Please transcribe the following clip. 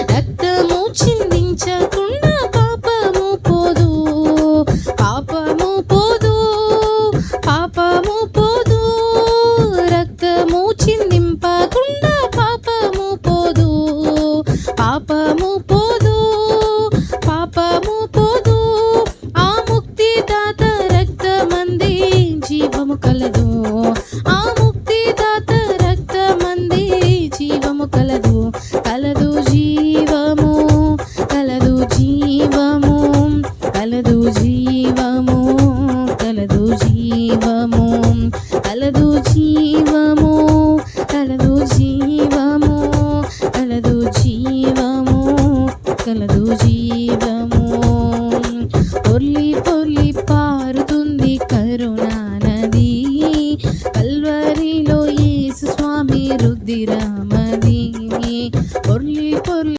రక్తము చిందించకుండా పాపము పోదు. పాపము పోదు పాపము పోదు. రక్తము చిందింపకుండా పాపము పోదు. పాపము పోదు పాపము పోదు. ఆ ముక్తిదాత రక్తమంది జీవము కల జీవము కలదు జీవము కలదు జీవము కలదు జీవము. పొల్లి పొల్లి పారుతుంది కరుణ నది కల్వరిలో యేసు స్వామి రుద్దిరామది.